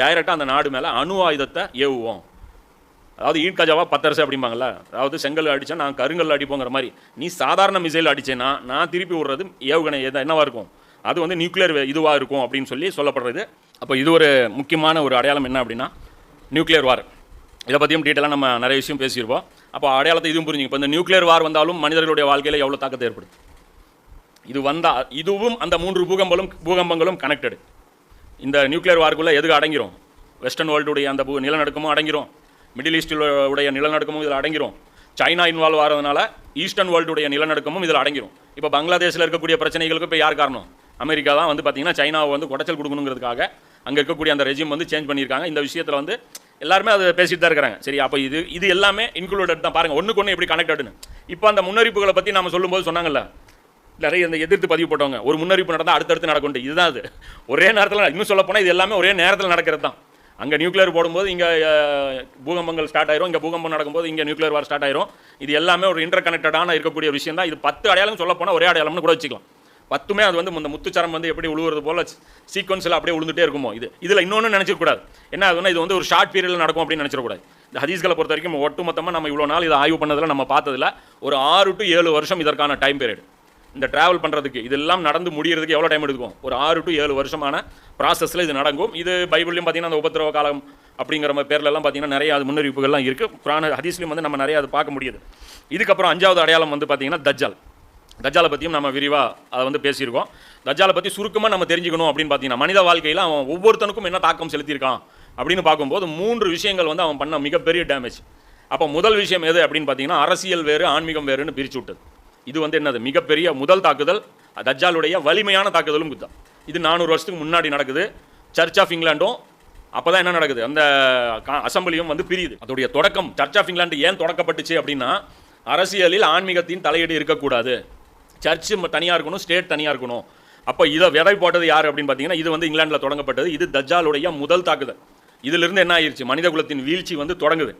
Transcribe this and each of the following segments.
டைரெக்டாக அந்த நாடு மேலே அணு ஆயுதத்தை ஏவுவோம். அதாவது ஈட்கஜாவா பத்தரசு அப்படிம்பாங்கல்ல? அதாவது செங்கல் அடித்தா நான் கருங்கல் அடிப்போங்கிற மாதிரி. நீ சாதாரண மிசைல் அடிச்சேன்னா நான் திருப்பி விடுறது ஏவுகணை என்னவாக இருக்கும்? அது வந்து நியூக்ளியர் இதுவாக இருக்கும் அப்படின்னு சொல்லி சொல்லப்படுறது. அப்போ இது ஒரு முக்கியமான ஒரு அடையாளம் என்ன அப்படின்னா நியூக்ளியர் வார் இதை பற்றியும் டீட்டெயிலாக நம்ம நிறைய விஷயம் பேசியிருப்போம். அப்போ அடையாளத்தை இதுவும் புரிஞ்சுங்க. இப்போ இந்த நியூக்ளியர் வார் வந்தாலும் மனிதர்களுடைய வாழ்க்கையில் எவ்வளோ தாக்கத்தை ஏற்படுது இது வந்தால் இதுவும் அந்த மூன்று பூகம்பங்களும் பூகம்பங்களும் கனெக்டடு இந்த நியூக்ளியர் வார்க்குள்ளே எதுக்கு அடங்கிரும்? வெஸ்டர்ன் வேர்ல்டுடைய அந்த பூ நிலநடுக்கமும் அடங்கிரும். மிடில் ஈஸ்டில் உடைய நிலநடுக்கமும் இதில் அடங்கிரும். சைனா இன்வால்வ் ஆகிறதுனால ஈஸ்டர்ன் வேர்ல்டுடைய நிலநடுக்கமும் இதில் அடங்கிரும். இப்போ பங்களாதேஷில் இருக்கக்கூடிய பிரச்சனைகளுக்கு இப்போ யார் காரணம்? அமெரிக்கா தான் வந்து பார்த்திங்கன்னா சைனாவை வந்து குடைச்சல் கொடுக்கணுங்கிறதுக்காக அங்கே இருக்கக்கூடிய அந்த ரெஜிம் வந்து சேஞ்ச் பண்ணியிருக்காங்க. இந்த விஷயத்தில் வந்து எல்லாருமே அதை பேசிட்டு தான் இருக்கிறாங்க. சரி அப்போ இது இது எல்லாமே இன்க்ளூடட் தான். பாருங்கள் ஒன்றுக்கு ஒன்று எப்படி கனெக்டடுன்னு இப்போ அந்த முன்னறிப்புகளை பற்றி நம்ம சொல்லும்போது சொன்னாங்கல்ல நிறைய இந்த எதிர்த்து பதிவு போட்டவங்க. ஒரு முன்னறிவிப்பு நடந்தால் அடுத்தடுத்து நடக்கும் இதுதான் அது. ஒரே நேரத்தில் இன்னும் சொல்ல போனால் இது எல்லாமே ஒரே நேரத்தில் நடக்கிறது தான். அங்கே நியூக்ளியர் போடும்போது இங்கே பூகம்பங்கள் ஸ்டார்ட் ஆயிரும். இங்கே பூகம்பம் நடக்கும்போது இங்கே நியூக்ளியர் வார் ஸ்டார்ட் ஆயிரும். இது எல்லாமே ஒரு இன்டர் கனெக்டடான இருக்கக்கூடிய விஷயம் தான் இது பத்து அடையாளம் சொல்ல போனால் ஒரே அடையாளம்னு கூட வச்சுக்கலாம். பத்துமே அது வந்து இந்த முத்துச்சரம் வந்து எப்படி உழுவுறது போல் சீக்வன்ஸில் அப்படியே உழுந்துட்டே இருக்குமோ. இது இதில் இன்னொன்று நினச்சிக்கூடாது என்ன ஆகுதுன்னா இது வந்து ஒரு ஷார்ட் பீரியடில் நடக்கும் அப்படின்னு நினச்சிடக்கூடாது இந்த ஹதீஸ்களை பொறுத்த வரைக்கும் ஒட்டு மொத்தமாக நம்ம இவ்வளோ நாள் இதை ஆய்வு பண்ணதில் நம்ம பார்த்ததில் ஒரு ஆறு டு ஏழு வருஷம் இதற்கான டைம் பீரியட் இந்த டிராவல் பண்ணுறதுக்கு இதெல்லாம் நடந்து முடியறதுக்கு எவ்வளோ டைம் எடுக்கும்? ஒரு ஆறு டு ஏழு வருஷமான ப்ராசஸில் இது நடக்கும். இது பைபிள்லையும் பார்த்தீங்கன்னா அந்த உபத்திரவ காலம் அப்படிங்கிற மாதிரி பேர்லலாம் பார்த்தீங்கன்னா நிறைய அது முன்னறிவிப்புகள்லாம் இருக்குது புராண ஹதீஸ்லையும் வந்து நம்ம நிறைய அது பார்க்க முடியுது. இதுக்கப்புறம் அஞ்சாவது அடையாளம் வந்து பார்த்தீங்கன்னா தஜ்ஜால். தஜ்ஜாலை பற்றியும் நம்ம விரிவாக அதை வந்து பேசியிருக்கோம். தஜாலை பற்றி சுருக்கமாக நம்ம தெரிஞ்சுக்கணும் அப்படின்னு பார்த்தீங்கன்னா மனித வாழ்க்கையில் அவன் ஒவ்வொருத்தனுக்கும் என்ன தாக்கம் செலுத்தியிருக்கான் அப்படின்னு பார்க்கும்போது மூன்று விஷயங்கள் வந்து அவன் பண்ண மிகப்பெரிய டேமேஜ் அப்போ முதல் விஷயம் எது அப்படின்னு பார்த்தீங்கன்னா அரசியல் வேறு ஆன்மீகம் வேறுன்னு பிரித்து விட்டது. இது வந்து என்னது? மிகப்பெரிய முதல் தாக்குதல் தஜ்ஜாலுடைய வலிமையான தாக்குதலும் குத்தம் இது நானூறு வருஷத்துக்கு முன்னாடி நடக்குது. சர்ச் ஆஃப் இங்கிலாண்டும் அப்போ தான் என்ன நடக்குது? அந்த கா- அசெம்பிளியும் வந்து பிரியுது. அதோடைய தொடக்கம் சர்ச் ஆஃப் இங்கிலாந்து ஏன் தொடக்கப்பட்டுச்சு அப்படின்னா அரசியலில் ஆன்மீகத்தின் தலையீடு இருக்கக்கூடாது. சர்ச்சு தனியாக இருக்கணும் ஸ்டேட் தனியாக இருக்கணும். அப்போ இதை விதை போட்டது யார் அப்படின்னு பார்த்தீங்கன்னா இது வந்து இங்கிலாந்தில் தொடங்கப்பட்டது. இது தஜ்ஜாலுடைய முதல் தாக்குதல். இதிலிருந்து என்ன ஆயிருச்சு? மனித குலத்தின் வீழ்ச்சி வந்து தொடங்குது.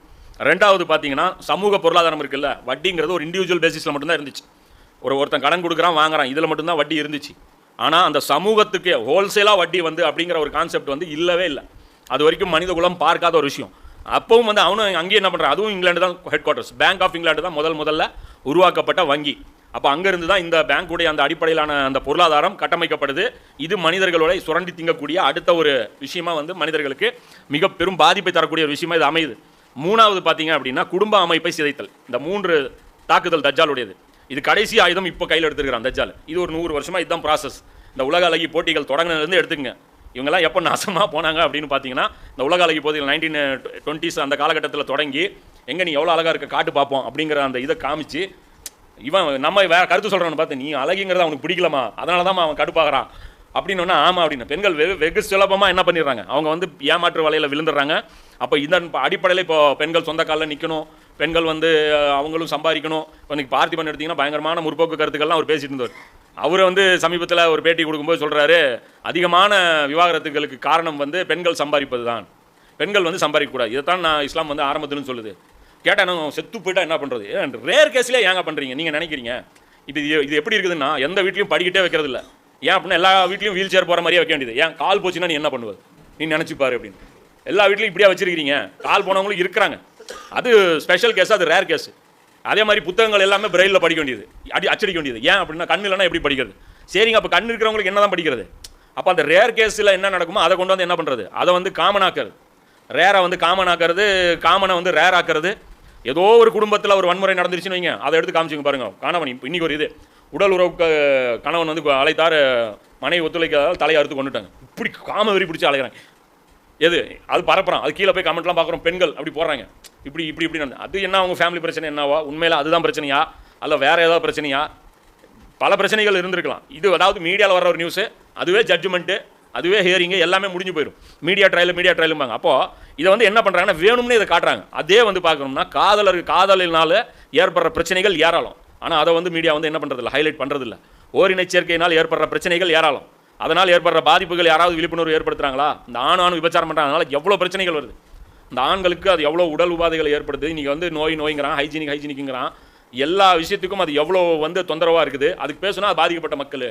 ரெண்டாவது பார்த்தீங்கன்னா சமூக பொருளாதாரம் இருக்குல்ல வட்டிங்கிறது ஒரு இண்டிவிஜுவல் பேசிஸில் மட்டும்தான் இருந்துச்சு. ஒரு ஒருத்தன் கடன் கொடுக்குறான் வாங்குறான் இதில் மட்டும்தான் வட்டி இருந்துச்சு. ஆனால் அந்த சமூகத்துக்கு ஹோல்சேலாக வட்டி வந்து அப்படிங்கிற ஒரு கான்செப்ட் வந்து இல்லவே இல்லை. அது வரைக்கும் மனித குலம் பார்க்காத ஒரு விஷயம். அப்பவும் வந்து அவனும் அங்கேயே என்ன பண்ணுறான் அதுவும் இங்கிலாந்து தான் head quarters bank of England தான் முதல் முதல்ல உருவாக்கப்பட்ட வங்கி. அப்போ அங்கேருந்து தான் இந்த பேங்க்குடைய அந்த அடிப்படையிலான அந்த பொருளாதாரம் கட்டமைக்கப்படுது. இது மனிதர்களோட சுரண்டி திங்கக்கூடிய அடுத்த ஒரு விஷயமா வந்து மனிதர்களுக்கு மிக பெரும் பாதிப்பை தரக்கூடிய ஒரு விஷயமா இது அமையுது. மூணாவது பார்த்தீங்க அப்படின்னா குடும்ப அமைப்பை சிதைத்தல். இந்த மூன்று தாக்குதல் தஜ்ஜாலுடையது. இது கடைசி ஆயுதம் இப்போ கையில் எடுத்துருக்கிறான் தஜ்ஜால். இது ஒரு நூறு வருஷமா இதுதான் ப்ராசஸ் இந்த உலக அழகி போட்டிகள் தொடங்கினதுலேருந்து எடுத்துக்கங்க. இவங்கெல்லாம் எப்போ நாசமாக போனாங்க அப்படின்னு பார்த்தீங்கன்னா இந்த உலக அழகி போட்டிகள் நைன்டீன் டுவெண்ட்டிஸ் அந்த காலகட்டத்தில் தொடங்கி எங்கே நீ எவ்வளோ அழகாக இருக்க காட்டு பார்ப்போம் அப்படிங்கிற அந்த இதை காமிச்சு இவன் நம்ம வேற கருத்து சொல்கிறான்னு பார்த்து நீ அழகிங்கிறது அவனுக்கு பிடிக்கலமா? அதனால தான் அவன் கடுப்பாகிறான். அப்படின்னு ஆமாம் அப்படின்னு பெண்கள் வெகு வெகு சுலபமாக என்ன பண்ணிடுறாங்க? அவங்க வந்து ஏமாற்று வலையில் விழுந்துடுறாங்க. அப்போ இந்த அடிப்படையில் இப்போ பெண்கள் சொந்த காலில் நிற்கணும் பெண்கள் வந்து அவங்களும் சம்பாதிக்கணும். இப்போ இன்னைக்கு பார்த்திபன் எடுத்தீங்கன்னா பயங்கரமான முற்போக்கு கருத்துக்கள்லாம் அவர் பேசிட்டு இருந்தார். அவர் வந்து சமீபத்தில் ஒரு பேட்டி கொடுக்கும்போது சொல்கிறாரு அதிகமான விவாகரத்துகளுக்கு காரணம் வந்து பெண்கள் சம்பாதிப்பது தான் பெண்கள் வந்து சம்பாதிக்கக்கூடாது. இதைத்தான் நான் இஸ்லாம் வந்து ஆரம்பத்துலன்னு சொல்லுது. கேட்டால் நான் செத்து போயிட்டா என்ன பண்ணுறது ரேர் கேஸ்லேயே ஏங்க பண்ணுறீங்க நீங்கள் நினைக்கிறீங்க? இது இது எப்படி இருக்குதுன்னா எந்த வீட்லையும் படிக்கிட்டே வைக்கிறது இல்லை ஏன் அப்படின்னா எல்லா வீட்லையும் வீல் சேர் போகிற மாதிரியே வைக்க வேண்டியது. ஏன் கால் போச்சுன்னா நீ என்ன பண்ணுவது நீ நினச்சி பாரு அப்படின்னு. எல்லா வீட்லையும் இப்படியா வச்சிருக்கிறீங்க? கால் போனவங்களும் இருக்கிறாங்க. அது ஸ்பெஷல் கேஸ் அது ரேர் கேஸ் அதே மாதிரி புத்தகங்கள் எல்லாமே பிரெயிலில் படிக்க வேண்டியது. அடி அச்சடிக்க வேண்டியது. ஏன் அப்படின்னா கண் இல்லைன்னா எப்படி படிக்கிறது? சரிங்க அப்போ கண் இருக்கிறவங்களுக்கு என்ன தான் படிக்கிறது? அப்போ அந்த ரேர் கேஸில் என்ன நடக்குமோ அதை கொண்டு வந்து என்ன பண்ணுறது அதை வந்து காமன் ஆக்குறது. ரேரை வந்து காமன் ஆக்கிறது காமனை வந்து ரேர் ஆக்குறது. ஏதோ ஒரு குடும்பத்தில் ஒரு வன்முறை நடந்துருச்சுன்னு வைங்க. அதை எடுத்து காமிச்சுங்க பாருங்க. காணவன் இன்னைக்கு ஒரு இது. உடல் உறவுக்கு கணவன் வந்து அழைத்தார். மனைவி ஒத்துழைக்காதால் தலையை அறுத்து கொண்டுட்டாங்க. இப்படி காம வெறி பிடிச்சி அலைகிறாங்க. எது? அது பரப்புறான். அது கீழே போய் கமெண்ட்லாம் பார்க்குறோம். பெண்கள் அப்படி போடுறாங்க. இப்படி இப்படி இப்படி நடந்து அது என்ன அவங்க ஃபேமிலி பிரச்சனை என்னவா? உண்மையில் அதுதான் பிரச்சனையா? அல்ல வேறு ஏதாவது பிரச்சனையா? பல பிரச்சனைகள் இருந்திருக்கலாம். இது அதாவது மீடியாவில் வர ஒரு நியூஸு அதுவே ஜட்ஜ்மெண்ட்டு அதுவே ஹியரிங்கு எல்லாமே முடிஞ்சு போயிடும் மீடியா ட்ரையல் மீடியா ட்ரையலும்பாங்க அப்போ இதை வந்து என்ன பண்ணுறாங்கன்னா வேணும்னே இதை காட்டுறாங்க. அதே வந்து பார்க்கணும்னா காதலர் காதலினால ஏற்படுற பிரச்சனைகள் ஏராளம். ஆனால் அதை வந்து மீடியா வந்து என்ன பண்ணுறதில்ல ஹைலைட் பண்ணுறதில்ல ஓரின சேர்க்கையினால் ஏற்படுற பிரச்சனைகள் ஏராளம். அதனால் ஏற்படுற பாதிப்புகள் யாராவது விழிப்புணர்வு ஏற்படுத்துகிறாங்களா இந்த ஆண் ஆண் விபச்சாரம் பண்ணுறாங்க எவ்வளோ பிரச்சனைகள் வருது? இந்த ஆண்களுக்கு அது எவ்வளோ உடல் உபாதைகளை ஏற்படுது? இன்றைக்கி வந்து நோய் நோய்ங்கிறான் ஹைஜீனிக் ஹைஜீனிக்குங்கிறான் எல்லா விஷயத்துக்கும் அது எவ்வளோ வந்து தொந்தரவாக இருக்குது? அதுக்கு பேசுனா அது பாதிக்கப்பட்ட மக்கள்.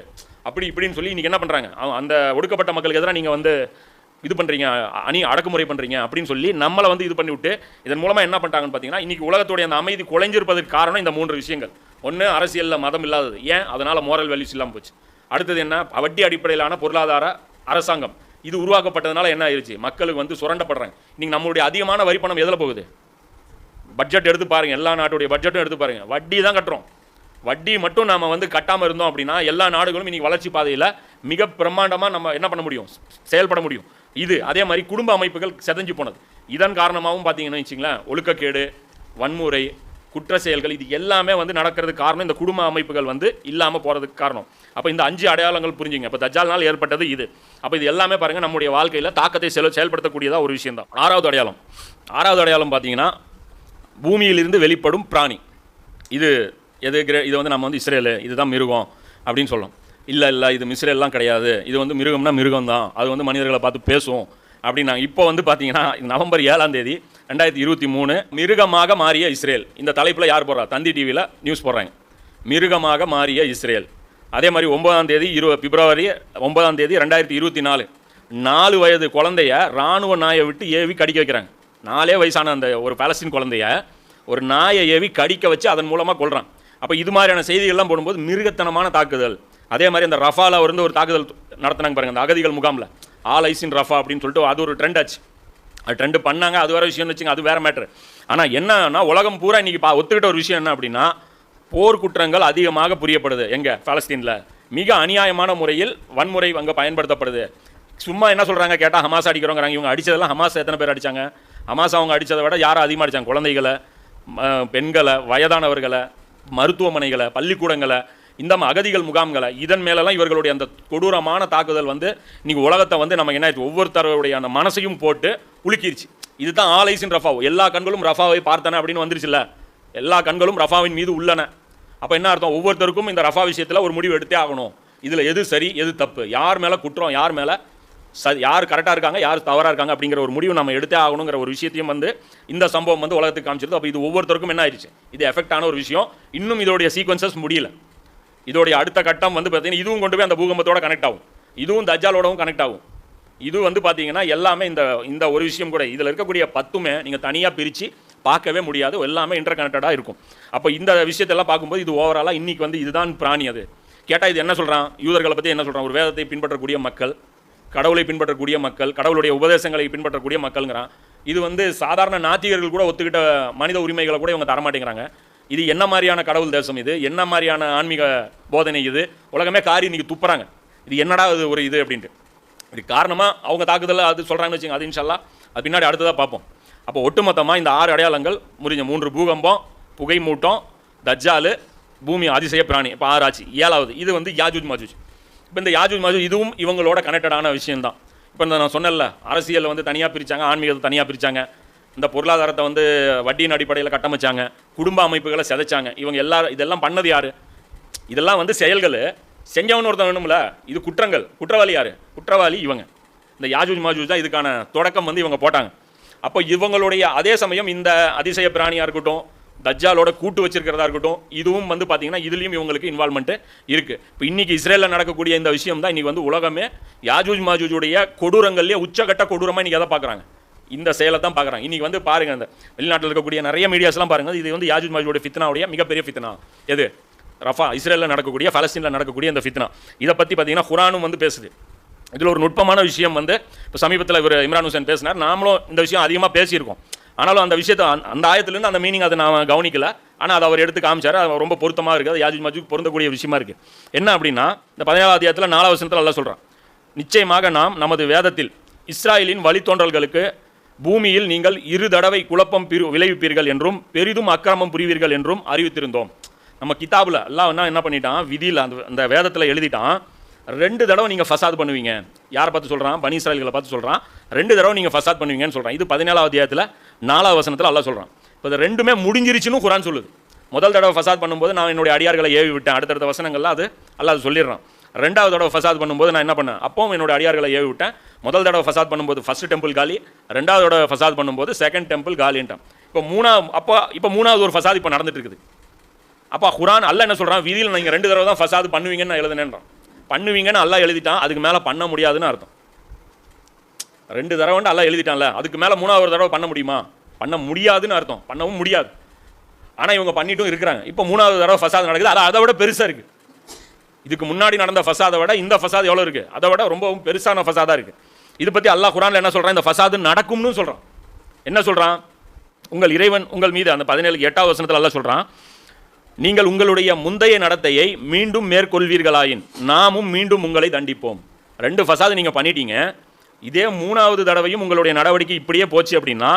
அப்படி இப்படின்னு சொல்லி இன்றைக்கி என்ன பண்ணுறாங்க அந்த ஒடுக்கப்பட்ட மக்களுக்கு எதிராக நீங்கள் வந்து இது பண்ணுறீங்க அணி அடக்குமுறை பண்ணுறீங்க அப்படின்னு சொல்லி நம்மளை வந்து இது பண்ணிவிட்டு இதன் மூலமாக என்ன பண்ணிட்டாங்கன்னு பார்த்தீங்கன்னா இன்றைக்கி உலகத்துடைய அந்த அமைதி குலைஞ்சிருப்பதற்கு காரணம் இந்த மூன்று விஷயங்கள். ஒன்று அரசியலில் மதம் இல்லாதது. ஏன்? அதனால் மோரல் வேல்யூஸ் இல்லாமல் போச்சு. அடுத்தது என்ன? வட்டி அடிப்படையிலான பொருளாதார அரசாங்கம். இது உருவாக்கப்பட்டதுனால என்ன ஆயிடுச்சு மக்களுக்கு வந்து சுரண்டப்படுறாங்க. இன்றைக்கி நம்மளுடைய அதிகமான வரி பணம் எதில் போகுது? பட்ஜெட் எடுத்து பாருங்கள் எல்லா நாட்டுடைய பட்ஜெட்டும் எடுத்து பாருங்கள் வட்டி தான் கட்டுறோம். வட்டி மட்டும் நாம் வந்து கட்டாமல் இருந்தோம் அப்படின்னா எல்லா நாடுகளும் இன்றைக்கி வளர்ச்சி பாதையில் மிக பிரம்மாண்டமாக நம்ம என்ன பண்ண முடியும்? செயல்பட முடியும். இது அதே மாதிரி குடும்ப அமைப்புகள் செதஞ்சு போனது. இதன் காரணமாகவும் பார்த்தீங்கன்னு வச்சுங்களேன் ஒழுக்கக்கேடு வன்முறை குற்ற செயல்கள் இது எல்லாமே வந்து நடக்கிறதுக்கு காரணம். இந்த குடும்ப அமைப்புகள் வந்து இல்லாமல் போகிறதுக்கு காரணம். அப்போ இந்த அஞ்சு அடையாளங்கள் புரிஞ்சுங்க. இப்போ தஜால்னால் ஏற்பட்டது இது. அப்போ இது எல்லாமே பாருங்கள் நம்முடைய வாழ்க்கையில் தாக்கத்தை செல் செயல்படுத்தக்கூடியதாக ஒரு விஷயம் தான் ஆறாவது அடையாளம். ஆறாவது அடையாளம் பார்த்தீங்கன்னா பூமியிலிருந்து வெளிப்படும் பிராணி. இது எது கிரே இது வந்து நம்ம வந்து இஸ்ரேலு இதுதான் மிருகம் அப்படின்னு சொல்லலாம் இல்லை இல்லை இது மிஸ்ரேல்லாம் கிடையாது. இது வந்து மிருகம்னா மிருகம் தான் அது வந்து மனிதர்களை பார்த்து பேசும். அப்படின்னாங்க இப்போ வந்து பார்த்தீங்கன்னா நவம்பர் ஏழாம் தேதி ரெண்டாயிரத்தி இருபத்தி மூணு மிருகமாக மாறிய இஸ்ரேல். இந்த தலைப்பில் யார் போடுறா தந்தி டிவியில் நியூஸ் போடுறாங்க. மிருகமாக மாறிய இஸ்ரேல். அதே மாதிரி ஒன்பதாம் தேதி இரு பிப்ரவரி ஒன்பதாம் தேதி ரெண்டாயிரத்தி இருபத்தி நாலு. நாலு வயது குழந்தைய ராணுவ நாயை விட்டு ஏவி கடிக்க வைக்கிறாங்க. நாலே வயசான அந்த ஒரு பாலஸ்தீன் குழந்தைய ஒரு நாயை ஏவி கடிக்க வச்சு அதன் மூலமாக கொள்கிறான் அப்போ இது மாதிரியான செய்திகள்லாம் போடும்போது மிருகத்தனமான தாக்குதல். அதே மாதிரி அந்த ரஃபால வந்து ஒரு தாக்குதல் நடத்தினாங்க பாருங்கள் அந்த அகதிகள் முகாமில். ஆல் ஐசின் ரஃபா அப்படின்னு சொல்லிட்டு அது ஒரு ட்ரெண்ட் ஆச்சு. அது ட்ரெண்டு பண்ணாங்க அது வேற விஷயம்னு வச்சுங்க அது வேற மேட்ரு ஆனால் என்னன்னா உலகம் பூரா இன்றைக்கி பா ஒத்துக்கிட்ட ஒரு விஷயம் என்ன அப்படின்னா போர் குற்றங்கள் அதிகமாக புரியப்படுது. எங்கே? பாலஸ்தீனில். மிக அநியாயமான முறையில் வன்முறை அங்கே பயன்படுத்தப்படுது. சும்மா என்ன சொல்கிறாங்க கேட்டால் ஹமாஸ் அடிக்கிறோங்கிறாங்க. இவங்க அடிச்சதெல்லாம் ஹமாஸ் எத்தனை பேர் அடிச்சாங்க? ஹமாஸ் அவங்க அடித்ததை விட யாரும் அதிகமாக அடித்தாங்க குழந்தைகளை ம- பெண்களை வயதானவர்களை மருத்துவமனைகளை பள்ளிக்கூடங்களை இந்த ம- அகதிகள் முகாம்களை இதன் மேலெல்லாம் இவர்களுடைய அந்த கொடூரமான தாக்குதல் வந்து இன்றைக்கி உலகத்தை வந்து நம்ம என்ன ஆயிடுச்சு ஒவ்வொருத்தருடைய அந்த மனசையும் போட்டு உலுக்கிருச்சு. இதுதான் ஆலைசின் ரஃபாவோ. எல்லா கண்களும் ரஃபாவை பார்த்தன அப்படின்னு வந்துருச்சுல்ல. எல்லா கண்களும் ரஃபாவின் மீது உள்ளன. அப்போ என்ன அர்த்தம்? ஒவ்வொருத்தருக்கும் இந்த ரஃபா விஷயத்தில் ஒரு முடிவு எடுத்தே ஆகணும். இதில் எது சரி எது தப்பு? யார் மேலே குற்றம் யார் மேலே ச யார் கரெக்டாக இருக்காங்க யார் தவறாக இருக்காங்க அப்படிங்கிற ஒரு முடிவு நம்ம எடுத்தே ஆகணுங்கிற ஒரு விஷயத்தையும் வந்து இந்த சம்பவம் வந்து உலகத்துக்கு காமிச்சிருது. அப்போ இது ஒவ்வொருத்தருக்கும் என்ன ஆயிடுச்சு? இது எஃபெக்டான ஒரு விஷயம். இன்னும் இதோடைய சீக்வன்சஸ் முடியல. இதோடைய அடுத்த கட்டம் வந்து பார்த்தீங்கன்னா இதுவும் கொண்டு போய் அந்த பூகம்பத்தோட கனெக்ட் ஆகும். இதுவும் தஜாலோடவும் கனெக்ட் ஆகும். இது வந்து பார்த்தீங்கன்னா எல்லாமே இந்த இந்த ஒரு விஷயம் கூட. இதில் இருக்கக்கூடிய பத்துமே நீங்கள் தனியாக பிரித்து பார்க்கவே முடியாது. எல்லாமே இன்டர் கனெக்டடாக இருக்கும். அப்போ இந்த விஷயத்தெல்லாம் பார்க்கும்போது இது ஓவராலாக இன்னைக்கு வந்து இதுதான் பிராணி அது. கேட்டால் இது என்ன சொல்கிறான் யூதர்களை பற்றி என்ன சொல்கிறான் ஒரு வேதத்தை பின்பற்றக்கூடிய மக்கள் கடவுளை பின்பற்றக்கூடிய மக்கள் கடவுளுடைய உபதேசங்களை பின்பற்றக்கூடிய மக்கள்ங்கிறான். இது வந்து சாதாரண நாத்திகர்கள் கூட ஒத்துக்கிட்ட மனித உரிமைகளை கூட இவங்க தரமாட்டேங்கிறாங்க. இது என்ன மாதிரியான கடவுள் தேசம் இது? என்ன மாதிரியான ஆன்மீக போதனை இது? உலகமே காரி இன்னைக்கு துப்புறாங்க. இது என்னடா இது ஒரு இது அப்படின்ட்டு. இது காரணமாக அவங்க தாக்குதலில் அது சொல்கிறாங்கன்னு வச்சுங்க அது இன்ஷல்லா. அது பின்னாடி அடுத்ததாக பார்ப்போம். அப்போ ஒட்டுமொத்தமாக இந்த ஆறு அடையாளங்கள் முறிஞ்ச மூன்று பூகம்பம் புகை மூட்டம் தஜ்ஜாலு பூமி அதிசய பிராணி இப்போ ஆறு ஆச்சு. ஏழாவது இது வந்து யாஜூஜ் மாஜூஜ். இப்போ இந்த யாஜூஜ் மாஜூஜ் இதுவும் இவங்களோட கனெக்டடான விஷயம்தான். இப்போ இந்த நான் சொன்னல அரசியலில் வந்து தனியாக பிரித்தாங்க ஆன்மீகத்தை தனியாக பிரித்தாங்க இந்த பொருளாதாரத்தை வந்து வட்டியின் அடிப்படையில் கட்டமைச்சாங்க. குடும்ப அமைப்புகளை சிதைச்சாங்க. இவங்க எல்லாரும் இதெல்லாம் பண்ணது யார்? இதெல்லாம் வந்து செயல்கள். செஞ்சவன் ஒருத்தன் வேணும்ல. இது குற்றங்கள். குற்றவாளி யார்? குற்றவாளி இவங்க. இந்த யாஜூஜ் மாஜூஜ் தான் இதுக்கான தொடக்கம் வந்து இவங்க போட்டாங்க. அப்போ இவங்களுடைய அதே சமயம் இந்த அதிசய பிராணியாக இருக்கட்டும் தஜ்ஜாலோட கூட்டு வச்சிருக்கிறதா இருக்கட்டும் இதுவும் வந்து பார்த்தீங்கன்னா இதுலேயும் இவங்களுக்கு இன்வால்மெண்ட்டு இருக்குது இப்போ இன்றைக்கி இஸ்ரேலில் நடக்கக்கூடிய இந்த விஷயம் தான் இன்றைக்கி வந்து உலகமே யாஜூஜ் மாஜூஜுடைய கொடூரங்கள்லேயே உச்சகட்ட கொடூரமாக இன்றைக்கி எதை பார்க்குறாங்க இந்த செயலை தான் பார்க்குறாங்க. இன்றைக்கி வந்து பாருங்கள் அந்த வெளிநாட்டில் இருக்கக்கூடிய நிறைய மீடியாஸ்லாம் பாருங்கள் இது வந்து யாஜூஜ் மாஜூடைய ஃபித்னாவுடைய மிகப்பெரிய ஃபித்னா. எது? ரஃபா இஸ்ரேலில் நடக்கக்கூடிய ஃபலஸ்தீனில் நடக்கக்கூடிய இந்த ஃபித்னா. இதை பற்றி பார்த்தீங்கன்னா குரானும் வந்து பேசுது. இதில் ஒரு நுட்பமான விஷயம் வந்து இப்போ சமீபத்தில் இவர் இம்ரான் ஹுசேன் பேசினார். நாமளும் இந்த விஷயம் அதிகமாக பேசியிருக்கோம். ஆனாலும் அந்த விஷயத்தை அந்த- ஆயத்துலேருந்து அந்த மீனிங் அதை நான் கவனிக்கல. ஆனால் அதை அவர் எடுத்து காமிச்சார். அது ரொம்ப பொருத்தமாக இருக்குது. அது யாஜி மாஜுக்கு பொருந்தக்கூடிய விஷயமா இருக்குது என்ன அப்படின்னா இந்த பதினேழாம் அத்தியாயத்தில் நாலாவது வசனத்தில் நல்லா சொல்கிறான் நிச்சயமாக நாம் நமது வேதத்தில் இஸ்ராயலின் வழித்தோன்றல்களுக்கு பூமியில் நீங்கள் இரு தடவை குழப்பம் பிரி விளைவிப்பீர்கள் என்றும் பெரிதும் அக்கிரமம் புரிவீர்கள் என்றும் அறிவித்திருந்தோம். நம்ம கிதாபில் எல்லாம் என்ன என்ன பண்ணிட்டான்? விதியில் அந்த அந்த வேதத்தில் எழுதிட்டான். ரெண்டு தடவை நீங்கள் ஃபசாத் பண்ணுவீங்க. யாரை பார்த்து சொல்கிறான் பனி இஸ்ராயல்களை பார்த்து சொல்கிறான் ரெண்டு தடவை நீங்கள் ஃபசாத் பண்ணுவீங்கன்னு சொல்கிறான் இது பதினேழாவது அத்தியாயத்தில் நாலாவது வசனத்தில் எல்லாம் சொல்கிறான் இப்போ இது ரெண்டுமே முடிஞ்சிருச்சுன்னு குரான் சொல்லுது. முதல் தடவை ஃபசாத் பண்ணும்போது நான் என்னுடைய அடியார்களை ஏவி விட்டேன். அடுத்தடுத்த வசனங்கள்லாம் அது அல்லாஹ் அது சொல்லிடுறான். ரெண்டாவது தடவை ஃபசாத் பண்ணும்போது நான் என்ன பண்ணேன்? அப்பவும் என்னோட அடியார்களை ஏவி விட்டேன். முதல் தடவை ஃபசாத் பண்ணும்போது ஃபர்ஸ்ட் டெம்பிள் காலி ரெண்டாவது தடவை ஃபசாத் பண்ணும்போது செகண்ட் டெம்பிள் காலின்ட்டான். இப்போ மூணாவது அப்போ இப்போ மூணாவது ஒரு ஃபசாத் இப்போ நடந்துட்டு இருக்குது அப்போ குரான் அல்ல என்ன சொல்கிறான் விதியில் நீங்கள் ரெண்டு தடவை தான் ஃபசாத் பண்ணுவீங்கன்னு நான் எழுதுனேன்றான். பண்ணுவீங்கன்னு அல்லா எழுதிட்டான் அதுக்கு மேலே பண்ண முடியாதுன்னு அர்த்தம். ரெண்டு தடவைன்னு அல்லா எழுதிட்டான்ல அதுக்கு மேலே மூணாவது தடவை பண்ண முடியுமா? பண்ண முடியாதுன்னு அர்த்தம். பண்ணவும் முடியாது. ஆனால் இவங்க பண்ணிட்டும் இருக்கிறாங்க. இப்போ மூணாவது தடவை ஃபசாத் நடக்குது. அது அதை விட பெருசாக இருக்குது இதுக்கு முன்னாடி நடந்த ஃபசாதை விட இந்த ஃபசாத் எவ்வளோ இருக்குது அதை விட ரொம்பவும் பெருசான ஃபசாதாக இருக்குது இது பற்றி அல்லாஹ் குரானில் என்ன சொல்கிறான் இந்த ஃபசாது நடக்கும்னு சொல்கிறான் என்ன சொல்கிறான் உங்கள் இறைவன் உங்கள் மீது அந்த பதினேழு எட்டாவது வசனத்தில் அல்ல சொல்கிறான் நீங்கள் உங்களுடைய முந்தைய நடத்தையை மீண்டும் மேற்கொள்வீர்களாயின் நாமும் மீண்டும் உங்களை தண்டிப்போம். ரெண்டு ஃபசாது நீங்கள் பண்ணிட்டீங்க. இதே மூணாவது தடவையும் உங்களுடைய நடவடிக்கை இப்படியே போச்சு அப்படின்னா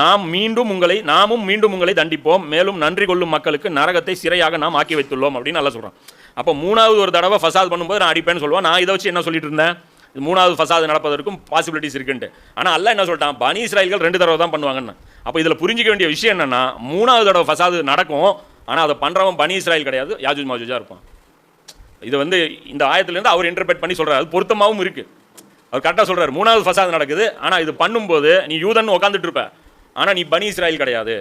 நாம் மீண்டும் உங்களை நாமும் மீண்டும் உங்களை தண்டிப்போம். மேலும் நன்றி கொள்ளும் மக்களுக்கு நரகத்தை சிறையாக நாம் ஆக்கி வைத்துள்ளோம் அப்படின்னு நல்லா சொல்கிறான் அப்போ மூணாவது ஒரு தடவை ஃபசாத் பண்ணும்போது நான் அடிப்பேன்னு சொல்லுவேன். நான் இதை வச்சு என்ன சொல்லிட்டு இருந்தேன்? மூணாவது ஃபசாது நடப்பதற்கும் பாசிபிலிட்டிஸ் இருக்குன்ட்டு. ஆனால் அல்ல என்ன சொல்லிட்டான்? பனி இஸ்ராயல்கள் ரெண்டு தடவை தான் பண்ணுவாங்கன்னு. அப்போ இதில் புரிஞ்சிக்க வேண்டிய விஷயம் என்னென்னா மூணாவது தடவை ஃபசாது நடக்கும் ஆனால் அதை பண்ணுறவன் பனி இஸ்ராயல் கிடையாது யாஜூஜ் மாஜூஜாக இருப்பான். இது வந்து இந்த ஆயத்துலேருந்து அவர் இன்டர்பிரேட் பண்ணி சொல்கிறார் அது பொருத்தமாகவும் இருக்குது அவர் கரெக்டாக சொல்கிறார் மூணாவது ஃபசாது நடக்குது ஆனால் இது பண்ணும்போது நீ யூதன் உட்காந்துட்டு இருப்ப. ஆனால் நீ பனி இஸ்ராயல் கிடையாது.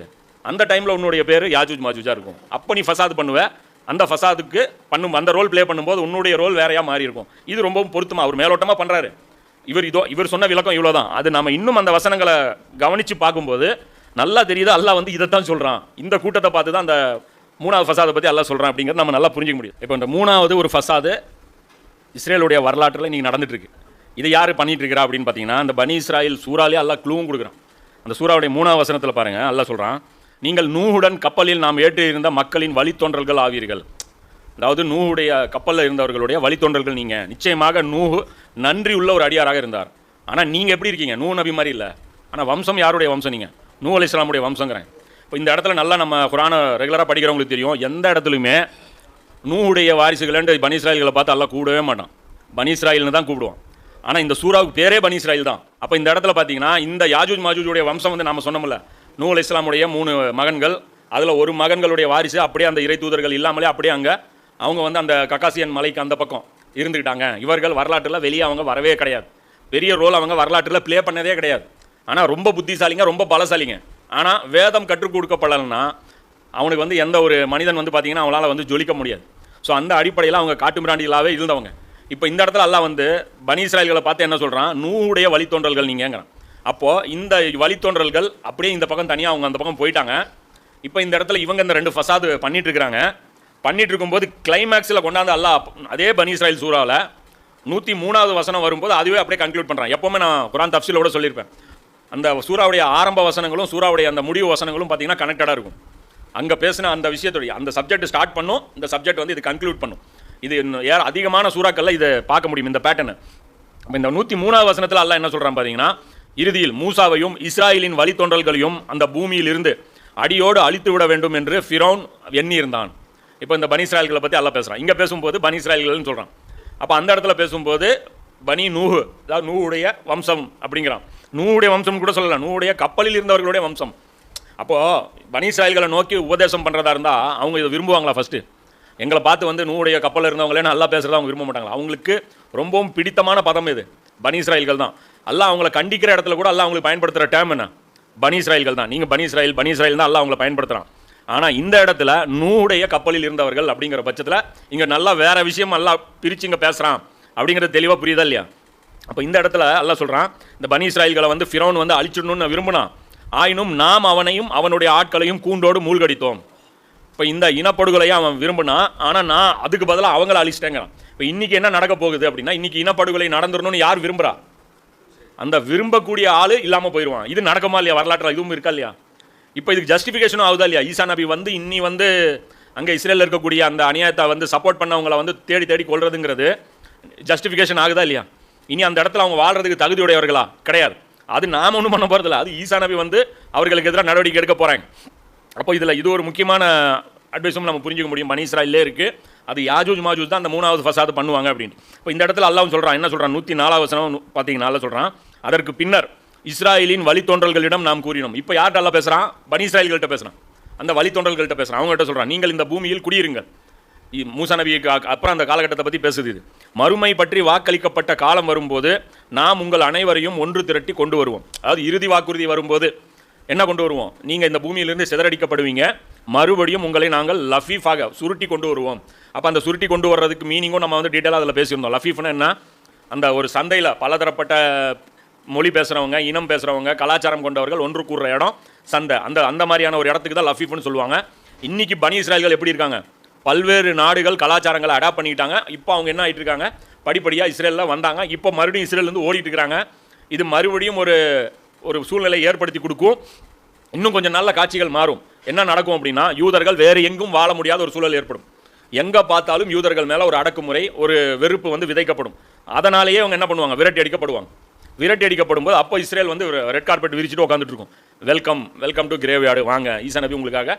அந்த டைமில் உன்னுடைய பேர் யாஜூஜ் மாஜூஜாக இருக்கும். அப்போ நீ ஃபசாது பண்ணுவ. அந்த ஃபசாதுக்கு பண்ணும் அந்த ரோல் ப்ளே பண்ணும்போது உன்னுடைய ரோல் வேறையாக மாறி இருக்கும் இது ரொம்பவும் பொருத்தமாக அவர் மேலோட்டமாக பண்ணுறாரு இவர் இதோ இவர் சொன்ன விளக்கம் இவ்வளோ தான் அது நம்ம இன்னும் அந்த வசனங்களை கவனித்து பார்க்கும்போது நல்லா தெரியுது அல்லாஹ் வந்து இதைத்தான் சொல்கிறான் இந்த கூட்டத்தை பார்த்து தான் அந்த மூணாவது ஃபசாதை பற்றி அல்லாஹ் சொல்கிறான் அப்படிங்கிறது நம்ம நல்லா புரிஞ்சிக்க முடியும். இப்போ இந்த மூணாவது ஒரு ஃபசாது இஸ்ரேலுடைய வரலாற்றில் இன்றைக்கி நடந்துட்டுருக்கு. இதை யார் பண்ணிகிட்டு இருக்கிறா அப்படின்னு பார்த்தீங்கன்னா அந்த பனி இஸ்ராயில் சூறாலே அல்லா க்ளூவும் கொடுக்குறான். அந்த சூறாவுடைய மூணாவது வசனத்தில் பாருங்கள் எல்லாம் சொல்கிறான் நீங்கள் நூஹுடன் கப்பலில் நாம் ஏற்றியிருந்த மக்களின் வழித்தோன்றல்கள் ஆவீர்கள். அதாவது நூவுடைய கப்பலில் இருந்தவர்களுடைய வழித்தோன்றல்கள் நீங்கள் நிச்சயமாக நூ நன்றி உள்ள ஒரு அடியாராக இருந்தார். ஆனால் நீங்கள் எப்படி இருக்கீங்க? நூ நபி மாதிரி இல்லை. ஆனால் வம்சம் யாருடைய வம்சம் நீங்கள் நூ அலி இஸ்லாமுடைய வம்சங்கிறேன். இப்போ இந்த இடத்துல நல்லா நம்ம குரானை ரெகுலராக படிக்கிறவங்களுக்கு தெரியும். எந்த இடத்துலையுமே நூவுடைய வாரிசுகளேன்ட்டு பனிஸ்ராயில்களை பார்த்து எல்லாம் கூடவே மாட்டான். பனிஸ்ராயில்னு தான் கூப்பிடுவான். ஆனால் இந்த சூறாவுக்கு பேரே பனிஸ்ராயில் தான். அப்போ இந்த இடத்துல பார்த்தீங்கன்னா இந்த யாஜூஜ் மாஜூஜுடைய வம்சம் வந்து நம்ம சொன்னோம்ல நூ அலி இஸ்லாமுடைய மூணு மகன்கள். அதில் ஒரு மகன்களுடைய வாரிசு அப்படியே அந்த இறை தூதர்கள் இல்லாமலே அப்படியே அங்கே அவங்க வந்து அந்த கக்காசியன் மலைக்கு அந்த பக்கம் இருந்துக்கிட்டாங்க இவர்கள் வரலாற்றில் வெளியே அவங்க வரவே கிடையாது. பெரிய ரோல் அவங்க வரலாற்றில் ப்ளே பண்ணதே கிடையாது. ஆனால் ரொம்ப புத்திசாலிங்க ரொம்ப பலசாலிங்க. ஆனால் வேதம் கற்றுக் கொடுக்கப்படலைன்னா அவனுக்கு வந்து எந்த ஒரு மனிதன் வந்து பார்த்தீங்கன்னா அவனால் வந்து ஜொலிக்க முடியாது. ஸோ அந்த அடிப்படையில் அவங்க காட்டுமிராண்டிகளாகவே இருந்தவங்க. இப்போ இந்த இடத்துல எல்லாம் வந்து பனி இஸ்ராயல்களை பார்த்து என்ன சொல்கிறான் நூடைய வழித்தோன்றல்கள் நீங்கங்கிறான். அப்போது இந்த வழித்தோன்றல்கள் அப்படியே இந்த பக்கம் தனியாக அவங்க அந்த பக்கம் போயிட்டாங்க. இப்போ இந்த இடத்துல இவங்க இந்த ரெண்டு ஃபசாது பண்ணிட்டு இருக்கிறாங்க பண்ணிட்டு இருக்கும்போது கிளைமேக்ஸில் கொண்டாந்து அல்லாஹ் அதே பனி இஸ்ராயல் சூறாவில் நூற்றி மூணாவது வசனம் வரும்போது அதுவே அப்படியே கன்க்ளூட் பண்ணுறான் எப்போவுமே நான் குரான் தப்சிலோட சொல்லியிருப்பேன். அந்த சூறாவுடைய ஆரம்ப வசனங்களும் சூறாவுடைய அந்த முடிவு வசனங்களும் பார்த்தீங்கன்னா கனெக்டடாக இருக்கும். அங்கே பேசின அந்த விஷயத்துடைய அந்த சப்ஜெக்ட் ஸ்டார்ட் பண்ணும் இந்த சப்ஜெக்ட் வந்து இது கன்க்ளூட் பண்ணும். இது இன்னும் ஏற அதிகமான சூறாக்களில் இதை பார்க்க முடியும் இந்த பேட்டர்னு அப்போ இந்த நூற்றி மூணாவது வசனத்தில் அல்லா என்ன சொல்கிறான் பார்த்தீங்கன்னா இறுதியில் மூசாவையும் இஸ்ராயலின் வழித்தொன்றல்களையும் அந்த பூமியிலிருந்து அடியோடு அழித்து விட வேண்டும் என்று ஃபிரௌன் எண்ணியிருந்தான். இப்போ இந்த பனி இஸ்ராயல்களை பற்றி அல்ல பேசுகிறான் இங்கே பேசும்போது பனி இஸ்ராயல்கள்னு சொல்கிறான் அப்போ அந்த இடத்துல பேசும்போது பனி நூஹு அதாவது நூவுடைய வம்சம் அப்படிங்கிறான். நூவுடைய வம்சம் கூட சொல்லலாம் நூவுடைய கப்பலில் இருந்தவர்களுடைய வம்சம். அப்போது பனி இஸ்ராயல்களை நோக்கி உபதேசம் பண்ணுறதா இருந்தால் அவங்க இதை விரும்புவாங்களா ஃபஸ்ட்டு எங்களை பார்த்து வந்து நூவுடைய கப்பலில் இருந்தவங்களே நல்லா பேசுகிறத அவங்க விரும்ப மாட்டாங்களா? அவங்களுக்கு ரொம்பவும் பிடித்தமான பதம் இது. பனி இஸ்ராயல்கள் தான். அல்லாஹ் அவங்கள கண்டிக்கிற இடத்துல கூட அல்லாஹ் அவங்களுக்கு பயன்படுத்துகிற டேம் என்ன? பனி இஸ்ராயல்கள் தான். நீங்கள் பனி இஸ்ராயல் பனி இஸ்ராயல் தான் அல்லாஹ் அவங்கள பயன்படுத்துகிறான் ஆனால் இந்த இடத்துல நூடைய கப்பலில் இருந்தவர்கள் அப்படிங்கிற பட்சத்தில் இங்கே நல்லா வேறு விஷயம் நல்லா பிரித்து இங்கே பேசுகிறான் அப்படிங்கிறது தெளிவாக புரியுதா இல்லையா? அப்போ இந்த இடத்துல அல்லாஹ் சொல்கிறான் இந்த பனி இஸ்ராயல்களை வந்து ஃபிரௌன் வந்து அழிச்சிடணும்னு விரும்பினான். ஆயினும் நாம் அவனையும் அவனுடைய ஆட்களையும் கூண்டோடு மூழ்கடித்தோம். இப்போ இந்த இனப்படுகொலையை அவன் விரும்பினான். ஆனால் நான் அதுக்கு பதிலாக அவங்கள அழிச்சிட்டேங்கிறான். இப்போ இன்றைக்கி என்ன நடக்க போகுது அப்படின்னா இன்றைக்கி இனப்படுகொலை நடந்துடணும்னு யார் விரும்புகிறா அந்த விரும்பக்கூடிய ஆள் இல்லாமல் போயிடுவான் இது நடக்குமா இல்லையா? வரலாற்றில் இதுவும் இருக்கா இல்லையா? இப்போ இதுக்கு ஜஸ்டிஃபிகேஷனும் ஆகுதா இல்லையா? ஈசா நபி வந்து இன்னி வந்து அங்கே இஸ்ரேலில் இருக்கக்கூடிய அந்த அநியாயத்தை வந்து சப்போர்ட் பண்ணவங்களை வந்து தேடி தேடி கொள்றதுங்கிறது ஜஸ்டிஃபிகேஷன் ஆகுதா இல்லையா? இனி அந்த இடத்துல அவங்க வாழ்கிறதுக்கு தகுதியுடையவர்களா? கிடையாது. அது நாம் ஒன்றும் பண்ண போகிறதில்ல அது ஈசா நபி வந்து அவர்களுக்கு எதிராக நடவடிக்கை எடுக்க போகிறாங்க அப்போ இதில் இது ஒரு முக்கியமான அட்வைஸும் நம்ம புரிஞ்சுக்க முடியும். பனி இஸ்ராயிலே இருக்குது அது யாஜூஜ் மாஜூஜ் தான் அந்த மூணாவது ஃபசாது பண்ணுவாங்க அப்படின்னு இப்போ இந்த இடத்துல அல்லாவும் சொல்கிறான் என்ன சொல்கிறான் நூற்றி நாலாவது வசனம் பார்த்தீங்கன்னா அல்ல சொல்கிறான் அதற்கு பின்னர் இஸ்ராயலின் வழித்தோன்றல்களிடம் நாம் கூறினோம். இப்போ யார்கிட்ட அல்ல பேசுகிறான் பனி இஸ்ராயல்கள்ட்ட பேசுகிறான் அந்த வழித்தோன்றல்கள்ட்ட பேசுகிறான் அவங்ககிட்ட சொல்கிறான் நீங்கள் இந்த பூமியில் குடியிருங்கள். இ- மூசா நபிக்கு அப்புறம் அந்த காலகட்டத்தை பற்றி பேசுது இது. மறுமை பற்றி வாக்களிக்கப்பட்ட காலம் வரும்போது நாம் உங்கள் அனைவரையும் ஒன்று திரட்டி கொண்டு வருவோம். அதாவது இறுதி வாக்குறுதி வரும்போது என்ன கொண்டு வருவோம்? நீங்கள் இந்த பூமியிலிருந்து சிதறடிக்கப்படுவீங்க. மறுபடியும் உங்களை நாங்கள் லஃபீஃபாக சுருட்டி கொண்டு வருவோம். அப்போ அந்த சுருட்டி கொண்டு வர்றதுக்கு மீனிங்கும் நம்ம வந்து டீட்டெயிலாக அதில் பேசியிருந்தோம். லஃபீஃப்னா என்ன? அந்த ஒரு சந்தையில் பலதரப்பட்ட மொழி பேசுகிறவங்க இனம் பேசுகிறவங்க கலாச்சாரம் கொண்டவர்கள் ஒன்று கூடுற இடம் சந்தை. அந்த அந்த மாதிரியான ஒரு இடத்துக்கு தான் லஃபீஃப்னு சொல்லுவாங்க. இன்றைக்கி பனி இஸ்ராயல்கள் எப்படி இருக்காங்க? பல்வேறு நாடுகள் கலாச்சாரங்களை அடாப்ட் பண்ணிக்கிட்டாங்க. இப்போ அவங்க என்ன ஆகிட்டு இருக்காங்க? படிப்படியாக இஸ்ரேலில் வந்தாங்க. இப்போ மறுபடியும் இஸ்ரேலேருந்து ஓடிட்டு இருக்கிறாங்க இது மறுபடியும் ஒரு ஒரு சூழ்நிலை ஏற்படுத்தி கொடுக்கும். இன்னும் கொஞ்சம் நல்ல காட்சிகள் மாறும். என்ன நடக்கும் அப்படின்னா யூதர்கள் வேறு எங்கும் வாழ முடியாத ஒரு சூழல் ஏற்படும். எங்கே பார்த்தாலும் யூதர்கள் மேலே ஒரு அடக்குமுறை ஒரு வெறுப்பு வந்து விதைக்கப்படும். அதனாலேயே அவங்க என்ன பண்ணுவாங்க? விரட்டி அடிக்கப்படுவாங்க. விரட்டி அடிக்கப்படும் போது அப்போ இஸ்ரேல் வந்து ரெட் கார்பெட் விரிச்சிட்டு உட்காந்துட்டு இருக்கும். வெல்கம் வெல்கம் டு கிரேவியார்டு வாங்க ஈசா நபி உங்களுக்காக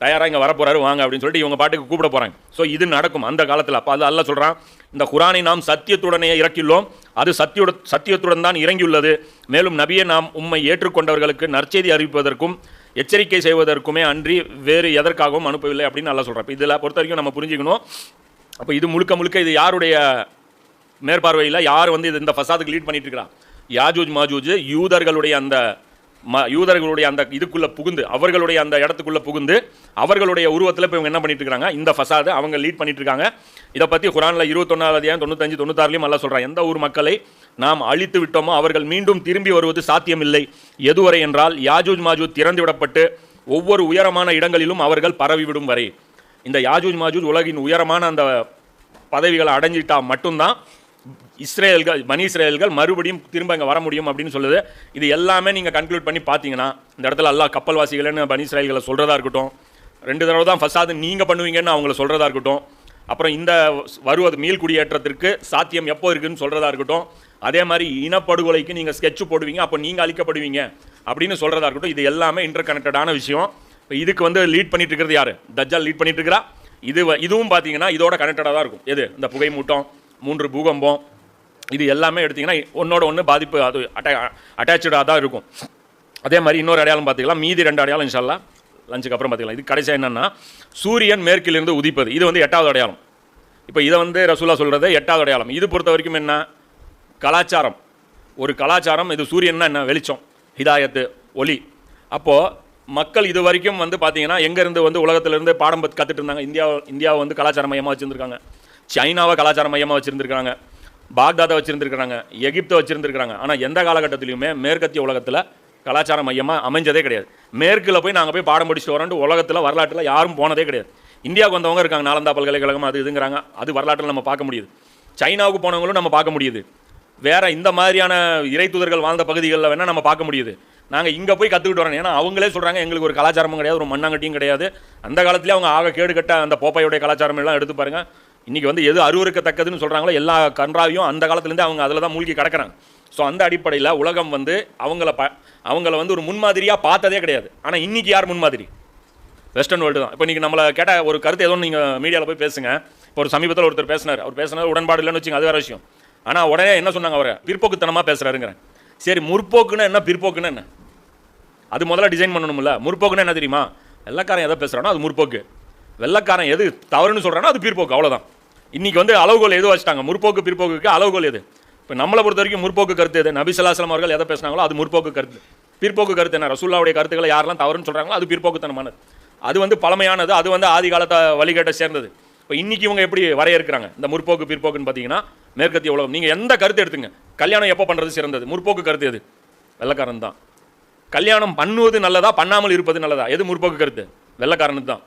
தயாராக இங்கே வரப்போறாரு வாங்க அப்படின்னு சொல்லிட்டு இவங்க பாட்டுக்கு கூப்பிட போகிறாங்க ஸோ இது நடக்கும் அந்த காலத்தில். அப்போ அது அல்ல சொல்கிறான் இந்த குரானை நாம் சத்தியத்துடனே இறக்கியுள்ளோம். அது சத்தியுட சத்தியத்துடன் தான் இறங்கியுள்ளது. மேலும் நபியை நாம் உம்மை ஏற்றுக்கொண்டவர்களுக்கு நற்செய்தி அறிவிப்பதற்கும் எச்சரிக்கை செய்வதற்குமே அன்றி வேறு எதற்காகவும் அனுப்பவில்லை அப்படின்னு நல்லா சொல்கிறேன் இப்போ இதில் பொறுத்த வரைக்கும் நம்ம புரிஞ்சுக்கணும். அப்போ இது முழுக்க முழுக்க இது யாருடைய மேற்பார்வையில் யார் வந்து இது இந்த ஃபசாதுக்கு லீட் பண்ணிட்டு இருக்கிறான் யாஜூஜ் மாஜூஜ் யூதர்களுடைய அந்த ம யூதர்களுடைய அந்த இதுக்குள்ளே புகுந்து அவர்களுடைய அந்த இடத்துக்குள்ளே புகுந்து அவர்களுடைய உருவத்தில் இப்போ இவங்க என்ன பண்ணிட்டு இருக்காங்க? இந்த ஃபசாது அவங்க லீட் பண்ணிட்டு இருக்காங்க. இதை பற்றி குரானில் இருபத்தொன்னாவது தொண்ணூத்தஞ்சு தொண்ணூத்தாறுலையும் நல்லா சொல்கிறான் எந்த ஊர் மக்களை நாம் அழித்து விட்டோமோ அவர்கள் மீண்டும் திரும்பி வருவது சாத்தியமில்லை. எதுவரை என்றால் யாஜூஜ் மாஜூஜ் திறந்து விடப்பட்டு ஒவ்வொரு உயரமான இடங்களிலும் அவர்கள் பரவிவிடும் வரை. இந்த யாஜூஜ் மாஜூஜ் உலகின் உயரமான அந்த பதவிகளை அடைஞ்சிட்டால் மட்டும்தான் இஸ்ரேல்கள் மணி இஸ்ரேல்கள் மறுபடியும் திரும்ப இங்கே வர முடியும் அப்படின்னு சொல்லுது. இது எல்லாமே நீங்கள் கன்க்ளூட் பண்ணி பார்த்தீங்கன்னா இந்த இடத்துல எல்லா கப்பல்வாசிகள்னு பனி இஸ்ரேல்களை சொல்கிறதா இருக்கட்டும் ரெண்டு தடவை தான் ஃபஸ்ட்டாவது நீங்கள் பண்ணுவீங்கன்னு அவங்கள சொல்கிறதா இருக்கட்டும் அப்புறம் இந்த வருவது மீள் குடியேற்றத்திற்கு சாத்தியம் எப்போ இருக்குதுன்னு சொல்கிறதா இருக்கட்டும் அதே மாதிரி இனப்படுகொலைக்கு நீங்கள் ஸ்கெட்ச் போடுவீங்க அப்போ நீங்கள் அழிக்கப்படுவீங்க அப்படின்னு சொல்கிறதா இருக்கட்டும் இது எல்லாமே இன்டர் கனெக்டடான விஷயம். இப்போ இதுக்கு வந்து லீட் பண்ணிட்டு இருக்கிறது யார்? தஜ்ஜால் லீட் பண்ணிட்டு இருக்கிறா? இது இதுவும் பார்த்தீங்கன்னா இதோட கனெக்டடாக தான் இருக்கும். எது? இந்த புகை மூட்டம் மூன்று பூகம்பம் இது எல்லாமே எடுத்திங்கன்னா ஒன்னோட ஒன்று பாதிப்பு அது அட்டா அட்டாச்சாக தான் இருக்கும். அதே மாதிரி இன்னொரு அடையாளம் பார்த்துக்கலாம் மீதி ரெண்டு அடையாளம் இன்ஷால்லா லஞ்சுக்கு அப்புறம் பார்த்துக்கலாம் இது கடைசியாக என்னென்னா சூரியன் மேற்கிலிருந்து உதிப்பது. இது வந்து எட்டாவது அடையாளம். இப்போ இதை வந்து ரசூலா சொல்கிறது எட்டாவது அடையாளம். இது பொறுத்த வரைக்கும் என்ன? கலாச்சாரம். ஒரு கலாச்சாரம் இது சூரியன்னா என்ன? வெளிச்சம் ஹிதாயத்து ஒளி அப்போது மக்கள் இது வரைக்கும் வந்து பார்த்தீங்கன்னா எங்கேருந்து வந்து உலகத்திலேருந்து பாடம் கற்றுட்டு இருந்தாங்க. இந்தியா இந்தியாவை வந்து கலாச்சார மையமாக வச்சுருந்துருக்காங்க. சைனாவை கலாச்சார மையமாக வச்சுருந்துருக்காங்க. பாக்தாதை வச்சுருந்துருக்கிறாங்க எகிப்தை வச்சுருந்துருக்காங்க. ஆனால் எந்த காலகட்டத்திலையுமே மேற்கத்திய உலகத்தில் கலாச்சார மையமாக அமைஞ்சதே கிடையாது. மேற்கில் போய் நாங்கள் போய் பாடம் படிச்சுட்டு வரோன்ட்டு உலகத்தில் வரலாற்றில் யாரும் போனதே கிடையாது. இந்தியாவுக்கு வந்தவங்க இருக்காங்க. நாலந்தா பல்கலைக்கழகம் அது இதுங்கிறாங்க. அது வரலாற்றில் நம்ம பார்க்க முடியுது. சைனாவுக்கு போனவங்களும் நம்ம பார்க்க முடியுது. வேற இந்த மாதிரியான இறை தூதர்கள் வாழ்ந்த பகுதிகளில் வேணால் நம்ம பார்க்க முடியுது. நாங்கள் இங்கே போய் கற்றுக்கிட்டு வரோம். ஏன்னா அவங்களே சொல்கிறாங்க எங்களுக்கு ஒரு கலாச்சாரமும் கிடையாது ஒரு மண்ணாங்கட்டியும் கிடையாது. அந்த காலத்துலேயே அவங்க ஆக கேடு கட்ட அந்த போப்பையுடைய கலாச்சாரம் எல்லாம் எடுத்து பாருங்கள் இன்றைக்கி வந்து எது அருவருக்கத்தக்கதுன்னு சொல்கிறாங்களோ எல்லா கன்றாவையும் அந்த காலத்துலேருந்து அவங்க அதில் தான் மூழ்கி கிடக்குறாங்க. ஸோ அந்த அடிப்படையில் உலகம் வந்து அவங்கள ப அவங்கள வந்து ஒரு முன்மாதிரியாக பார்த்ததே கிடையாது. ஆனால் இன்றைக்கி யார் முன்மாதிரி? வெஸ்டர்ன் வேர்ல்டு தான். இப்போ இன்றைக்கி நம்மளை கேட்ட ஒரு கருத்து ஏதோ நீங்கள் மீடியாவில் போய் பேசுங்க. இப்போ ஒரு சமீபத்தில் ஒருத்தர் பேசினார். அவர் பேசினார் உடன்பாடு இல்லைன்னு வச்சுங்க அது வேற விஷயம். ஆனால் உடனே என்ன சொன்னாங்க அவர்? பிற்போக்குத்தனமாக பேசுகிறாருங்கிறேன் சரி முற்போக்குன்னு என்ன? பிற்போக்குன்னு என்ன? அது முதல்ல டிசைன் பண்ணணும்ல. முற்போக்குன்னு என்ன தெரியுமா? வெள்ளக்காரன் எதை பேசுகிறானோ அது முற்போக்கு. வெள்ளக்காரன் எது தவறுன்னு சொல்கிறானோ அது பிற்போக்கு அவ்வளோதான் இன்றைக்கி வந்து அளவுகோல் எது வச்சுட்டாங்க? முற்போக்கு பிற்போக்குக்கு அளவுகோல் எது? இப்போ நம்மளை பொறுத்த வரைக்கும் முற்போக்கு கருத்து எது? நபி ஸல்லல்லாஹு அவர்கள் எதை பேசுனாங்களோ அது முற்போக்கு கருத்து. பிற்போக்கு கருத்து என்ன? ரசூல்லாவுடைய கருத்துக்களை யாரெல்லாம் தவறுன்னு சொல்கிறாங்களோ அது பிற்போக்குத்தனமானது. அது வந்து பழமையானது அது வந்து ஆதி காலத்தை வழிகேட்டை சேர்ந்தது. இப்போ இன்றைக்கி இவங்க எப்படி வரையறுக்கிறாங்க? இந்த முற்போக்கு பிற்போக்குன்னு பார்த்தீங்கன்னா மேற்கத்திய உலகம். நீங்கள் எந்த கருத்து எடுத்துங்க? கல்யாணம் எப்போ பண்ணுறது சிறந்தது? முற்போக்கு கருத்து எது? வெள்ளக்காரன் தான். கல்யாணம் பண்ணுவது நல்லதா? பண்ணாமல் இருப்பது நல்லதா? எது முற்போக்கு கருத்து? வெள்ளக்காரனு தான்.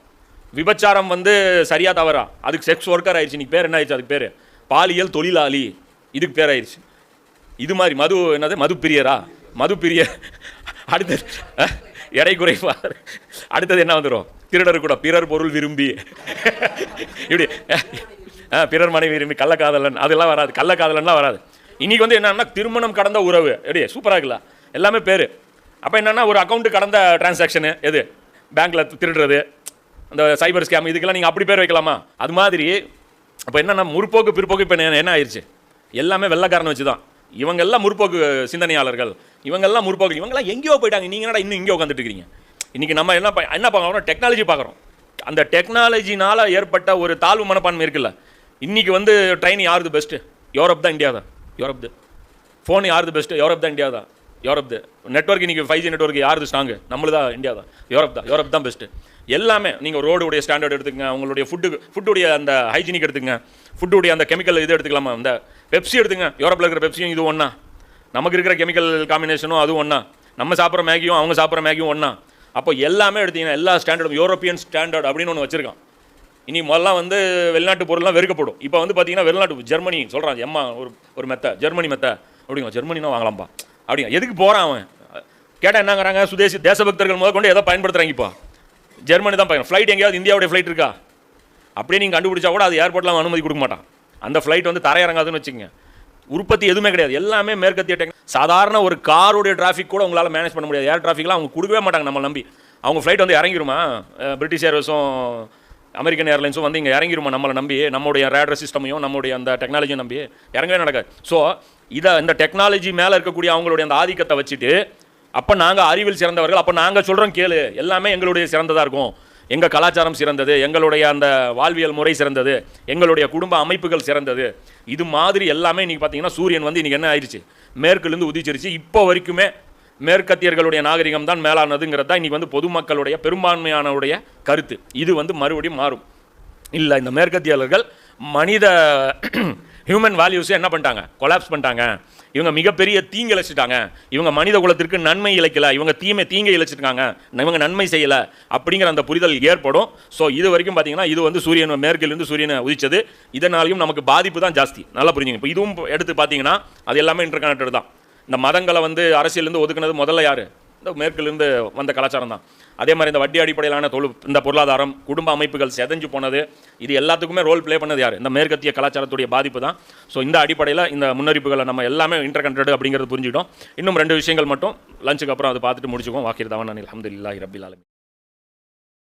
விபச்சாரம் வந்து சரியா தவறா? அதுக்கு செக்ஸ் ஒர்க்கர் ஆயிடுச்சு. இன்னைக்கு பேர் என்ன ஆயிடுச்சு? அதுக்கு பேர்? பாலியல் தொழிலாளி. இதுக்கு பேர் ஆயிடுச்சு. இது மாதிரி மது என்னது? மது பிரியரா? மது பிரியர் அடுத்தது எடை குறைவார் அடுத்தது என்ன வந்துடும் திருடர் கூட பிறர் பொருள் விரும்பி. இப்படி பிறர் மனைவி விரும்பி கள்ளக்காதலன் அதெல்லாம் வராது கள்ளக்காதலன்லாம் வராது. இன்றைக்கி வந்து என்னன்னா திருமணம் கடந்த உறவு. எப்படி சூப்பராக இருக்குல்ல? எல்லாமே பேர். அப்போ என்னென்னா ஒரு அக்கௌண்ட் கடந்த டிரான்சாக்ஷனு எது? பேங்க்கில் திருடுறது அந்த சைபர் ஸ்கேம் இதுக்கெல்லாம் நீங்கள் அப்படி பேர் வைக்கலாமா? அது மாதிரி அப்போ என்னென்னா முற்போக்கு பிற்போக்கு இப்போ என்ன ஆயிடுச்சு எல்லாமே வெள்ளக்காரன் வச்சு தான் இவங்கெல்லாம் முற்போக்கு சிந்தனையாளர்கள். இவங்கெல்லாம் முற்போக்கு இவங்கெல்லாம் எங்கேயோ போயிட்டாங்க. நீங்கள் என்னடா இன்னும் இங்கே உட்காந்துட்டு இருக்கிறீங்க? இன்றைக்கி நம்ம என்ன என்ன பார்க்குறோம் டெக்னாலஜி பார்க்குறோம். அந்த டெக்னாலஜினால் ஏற்பட்ட ஒரு தாழ்வு மனப்பான்மை இருக்குல்ல? இன்றைக்கி வந்து ட்ரெயின் யாருது பெஸ்ட்டு யூரோப் தான் இந்தியா தான். யூரோப் தான் ஃபோன் யாருது பெஸ்ட்டு யூரோப் தான் இந்தியா தான். யூரோப் தான் நெட்ஒர்க் இன்றைக்கி ஃபைவ் ஜி நெட்ஒர்க் யாருது ஸ்ட்ராங்கு நம்மளு தான் இந்தியா தான். யூரோப் தான். யூரோப் தான் பெஸ்ட்டு எல்லாமே நீங்கள் ரோடுடைய ஸ்டாண்டர்ட் எடுத்துக்கங்க உங்களுடைய ஃபுட்டு ஃபுட்டுடைய அந்த ஹைஜீனிக் எடுத்துக்கங்க ஃபுட்டுடைய அந்த கெமிக்கல் இது எடுத்துக்கலாமா? அந்த பெப்சி எடுத்துங்க யூரோப்பில் இருக்கிற பெப்சியும் இது ஒன்றா நமக்கு இருக்கிற கெமிக்கல் காம்பினேஷனும் அதுவும் ஒன்றா நம்ம சாப்பிட்ற மேகியும் அவங்க சாப்பிட்ற மேகியும் ஒன்றா அப்போ எல்லாமே எடுத்தீங்கன்னா எல்லா ஸ்டாண்டர்டும் யூரோப்பியன் ஸ்டாண்டர்ட் அப்படின்னு ஒன்று வச்சுருக்கான். இனி முதல்லாம் வந்து வெளிநாட்டு பொருள்லாம் வெறுக்கப்படும். இப்போ வந்து பார்த்தீங்கன்னா வெளிநாட்டு ஜெர்மனி சொல்கிறான் எம்மா ஒரு ஒரு மெத்த ஜெர்மனி மெத்த. அப்படிங்க ஜெர்மனினா வாங்கலாம்ப்பா. அப்படிங்க எதுக்கு போகிறான் அவன்? கேட்டால் என்னங்கிறாங்க சுதேசி தேசபக்தர்கள் முதல் கொண்டு எதை பயன்படுத்துகிறாங்க இப்போ? ஜெர்மனி தான் பயணம் ஃப்ளைட் எங்கேயாவது இந்தியாவுடைய ஃப்ளைட் இருக்கா? அப்படியே நீங்கள் கண்டுபிடிச்சா கூட அது ஏர்போர்ட்லாம் அனுமதி கொடுக்க மாட்டான். அந்த ஃப்ளைட் வந்து தரையிறங்காதுன்னு வச்சுக்கோங்க. உற்பத்தி எதுவுமே கிடையாது. எல்லாமே மேற்கத்திய டெக் சாதாரண ஒரு காருடைய டிராஃபிக் கூட உங்களால் மேனேஜ் பண்ண முடியாது. ஏர் டிராஃபிக்லாம் அவங்க கொடுக்கவே மாட்டாங்க நம்ம நம்பி. அவங்க ஃப்ளைட் வந்து இறங்கிருமா? பிரிட்டிஷ் ஏர்வேஸும் அமெரிக்கன் ஏர்லைன்ஸும் வந்து இங்கே இறங்கிருமா நம்மளை நம்பி? நம்முடைய ரேடர் சிஸ்டமையும் நம்முடைய அந்த டெக்னாலஜியும் நம்பி இறங்கவே நடக்காது. ஸோ இதை இந்த டெக்னாலஜி மேலே இருக்கக்கூடிய அவங்களுடைய அந்த ஆதிக்கத்தை வச்சுட்டு அப்போ நாங்கள் அறிவில் சிறந்தவர்கள் அப்போ நாங்கள் சொல்கிறோம் கேளு. எல்லாமே எங்களுடைய சிறந்ததாக இருக்கும். எங்கள் கலாச்சாரம் சிறந்தது எங்களுடைய அந்த வாழ்வியல் முறை சிறந்தது எங்களுடைய குடும்ப அமைப்புகள் சிறந்தது. இது மாதிரி எல்லாமே இன்றைக்கி பார்த்தீங்கன்னா சூரியன் வந்து இன்றைக்கி என்ன ஆயிடுச்சு மேற்குலேருந்து உதிச்சிருச்சு. இப்போ வரைக்குமே மேற்கத்தியர்களுடைய நாகரிகம் தான் மேலானதுங்கிறது தான் இன்றைக்கி வந்து பொதுமக்களுடைய பெரும்பான்மையானவுடைய கருத்து. இது வந்து மறுபடியும் மாறும். இல்லை இந்த மேற்கத்தியர்கள் மனித ஹியூமன் வேல்யூஸை என்ன பண்ணிட்டாங்க? கொலாப்ஸ் பண்ணிட்டாங்க. இவங்க மிகப்பெரிய தீங்கு இழைச்சிட்டாங்க. இவங்க மனித குலத்திற்கு நன்மை இழைக்கல. இவங்க தீமை தீங்கை இழைச்சிருக்காங்க. இவங்க நன்மை செய்யலை அப்படிங்கிற அந்த புரிதல் ஏற்படும். ஸோ இது வரைக்கும் பார்த்தீங்கன்னா இது வந்து சூரியன் மேற்கிலிருந்து சூரியனை உதிச்சது. இதனாலையும் நமக்கு பாதிப்பு தான் ஜாஸ்தி. நல்லா புரிஞ்சுங்க. இப்போ இதுவும் எடுத்து பார்த்தீங்கன்னா அது எல்லாமே இன்டர் கனெக்டட் தான். இந்த மதங்களை வந்து அரசியலேருந்து ஒதுக்குனது முதல்ல யார்? இந்த மேற்கிலிருந்து வந்த கலாச்சாரம் தான். அதே மாதிரி இந்த வட்டி அடிப்படையிலான தொழில் இந்த பொருளாதாரம் குடும்ப அமைப்புகள் செதஞ்சு போனது. இது எல்லாத்துக்குமே ரோல் ப்ளே பண்ணது யார்? இந்த மேற்கத்திய கலாச்சாரத்துடைய பாதிப்பு தான். ஸோ இந்த அடிப்படையில் இந்த முன்னறிப்புகளை நம்ம எல்லாமே இன்டர் கனெக்டட் அப்படிங்கிறது புரிஞ்சுக்கிட்டோம். இன்னும் ரெண்டு விஷயங்கள் மட்டும் லஞ்சுக்கு அப்புறம் அதை பார்த்துட்டு முடிச்சுக்கோம் வாக்கிர் தவன் அலமதுல்லாஹி ரபில் ஆலமி